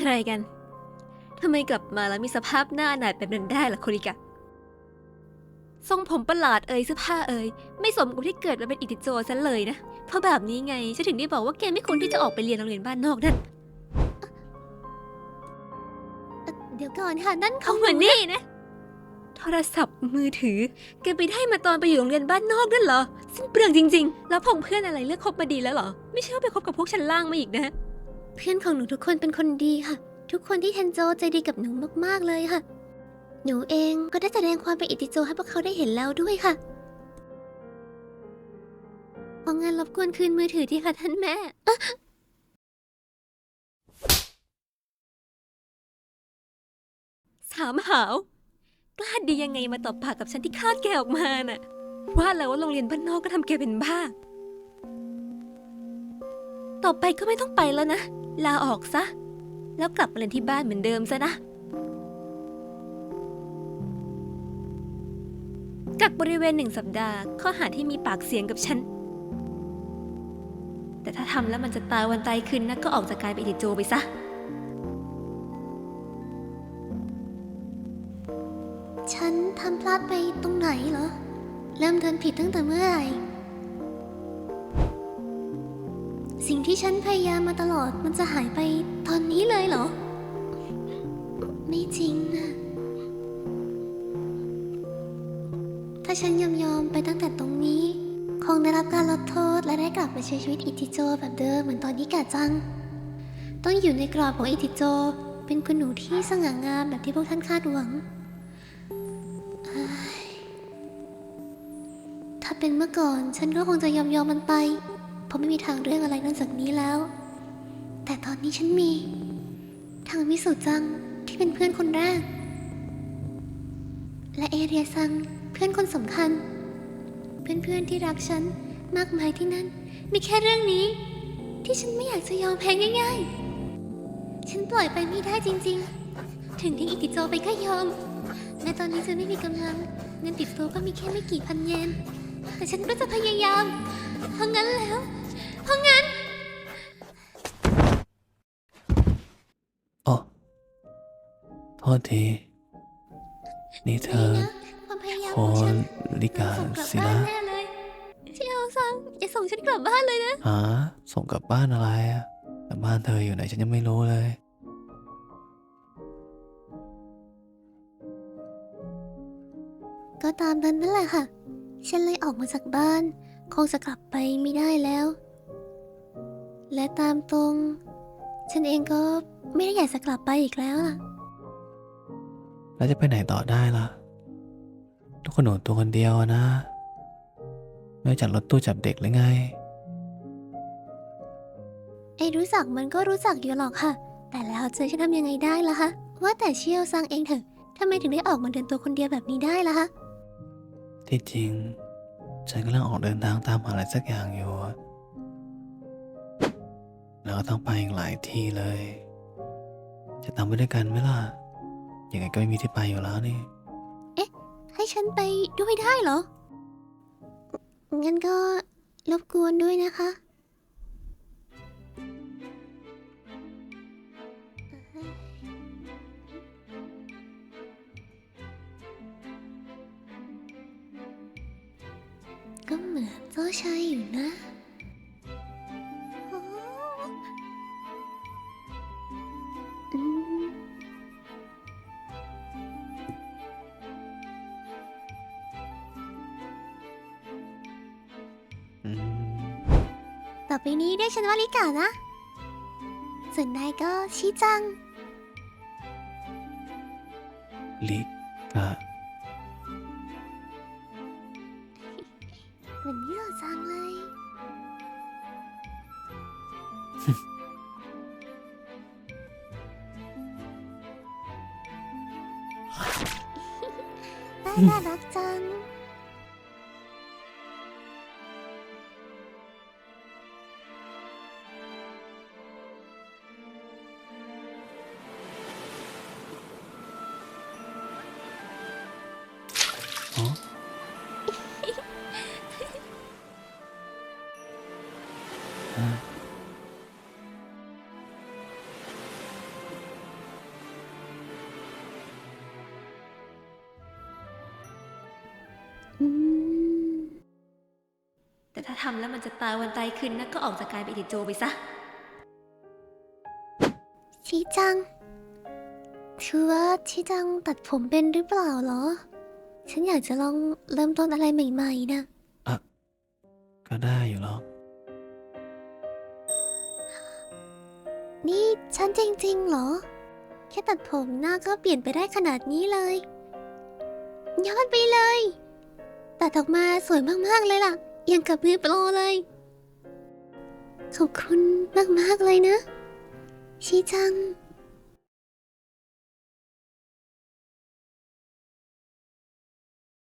อะไรกัน ทำไมกลับมาแล้วมีสภาพหน้าหนาดแบบนั้นได้ล่ะโคริกะ ทรงผมประหลาดเอ่ยเสื้อผ้าเอ่ยไม่สมกับที่เกิดมาเป็นอิติโจซะเลยนะ เพราะแบบนี้ไงฉันถึงได้บอกว่าแกไม่ควรที่จะออกไปเรียนโรงเรียนบ้านนอกนั่นเอ่อเดี๋ยวก่อนค่ะนั่นเขามานี่นะ โทรศัพท์มือถือ แกไปได้มาตอนไปอยู่โรงเรียนบ้านนอกนั่นเหรอสิ้นเปลืองจริง ๆ แล้วพงเพื่อนอะไรเลือกคบมาดีแล้วเหรอ ไม่ใช่ว่าไปคบกับพวกชั้นล่างมาอีกนะ เพื่อนของหนูทุกคนเป็นคนดีค่ะ ทุกคนที่เทนโจใจดีกับหนูมากๆเลยค่ะ หนูเองก็ได้แสดงความเป็นอิติโจให้พวกเขาได้เห็นแล้วด้วยค่ะเอางั้นรบกวนคืนมือถือทีค่ะท่านแม่สามหาว กล้าดียังไงมาตบปากกับฉันที่คาดแกออกมาน่ะ ว่าแล้วว่าโรงเรียนบ้านนอกก็ทำแกเป็นบ้า ต่อไปก็ไม่ต้องไปแล้วนะ ลาออกซะ แล้วกลับมาเรียนที่บ้านเหมือนเดิมซะนะ กักบริเวณหนึ่งสัปดาห์ ข้อหาที่มีปากเสียงกับฉัน แต่ถ้าทำแล้วมันจะตายวันตายคืนนะก็ออกจากการเป็นอิติโจไปซะ ฉันทำพลาดไปตรงไหนเหรอ เริ่มเดินผิดตั้งแต่เมื่อไหร่ สิ่งที่ฉันพยายามมาตลอดมันจะหายไปตอนนี้เลยเหรอ ไม่จริงนะ ถ้าฉันยอมยอมไปตั้งแต่ตรงนี้ คงได้รับการลดโทษและได้กลับมาใช้ชีวิตอิติโจแบบเดิมเหมือนตอนที่กาจัง ต้องอยู่ในกรอบของอิติโจ เป็นคุณหนูที่สง่างามแบบที่พวกท่านคาดหวัง ถ้าเป็นเมื่อก่อนฉันก็คงจะยอมยอมมันไป เพราะไม่มีทางเรื่องอะไรนอกจากนี้แล้ว แต่ตอนนี้ฉันมี ทางมิสุจังที่เป็นเพื่อนคนแรก และเอเรียซังเพื่อนคนสำคัญ เพื่อนๆที่รักฉันมากมายที่นั่น มีแค่เรื่องนี้ ที่ฉันไม่อยากจะยอมแพ้ง่าย ๆ ฉันปล่อยไปไม่ได้จริงๆ ถึงทิ้งอิกิโจไปก็ยอม แม้ตอนนี้ฉันไม่มีกำลังเงินติดตัวก็มีแค่ไม่กี่พันเยน แต่ฉันก็จะพยายามเพราะงั้นแล้ว เพราะงั้นโอ้โทษที นี่เธอนะความพยายามโคของฉันลิกาส่งกลับสิบ้านะนแน่เลยเชียวซังอย่าส่งฉันกลับบ้านเลยนะ หาส่งกลับบ้านอะไรอะแต่บ้านเธออยู่ไหนฉันยังไม่รู้เลย ก็ตามนั้นนั่นแหละค่ะ ฉันเลยออกมาจากบ้าน คงจะกลับไปไม่ได้แล้ว และตามตรง ฉันเองก็ไม่ได้อยากจะกลับไปอีกแล้วล่ะ แล้วจะไปไหนต่อได้ล่ะ ทุกคนหนูตัวคนเดียวอะนะ ไม่รู้จักรถตู้จับเด็กหรือไง ไอ้รู้จักมันก็รู้จักอยู่หรอกค่ะ แต่แล้วเจอฉันทำยังไงได้ล่ะคะว่าแต่เชียวซังเองเถอะทำไมถึงได้ออกมาเดินตัวคนเดียวแบบนี้ได้ล่ะคะที่จริง ฉันกำลังออกเดินทางตามหาอะไรสักอย่างอยู่อะ แล้วก็ต้องไปอีกหลายที่เลย จะตามไปด้วยกันไหมล่ะ ยังไงก็ไม่มีที่ไปอยู่แล้วนี่ ให้ฉันไปด้วยได้เหรอ งั้นก็รบกวนด้วยนะคะ ก็เหมือนเจ้าชายอยู่นะ ต่อไปนี้เรียกฉันว่าลิกานะ ส่วนนายก็ชิจัง ลิกะเหมือนนี่เหรอจังเลย น่ารักจัง แต่ถ้าทำแล้วมันจะตายวันตายคืนนะก็ออกจากกายไปติดโจไปซะ ชีจัง คือว่าชีจังตัดผมเป็นหรือเปล่าเหรอ ฉันอยากจะลองเริ่มต้นอะไรใหม่ๆนะอะก็ได้อยู่หรอก นี่ฉันจริงๆเหรอ แค่ตัดผมหน้าก็เปลี่ยนไปได้ขนาดนี้เลย ยอดไปเลย ตัดออกมาสวยมากๆเลยล่ะ ยังกับมือโปรเลย ขอบคุณมากๆเลยนะ ชีจัง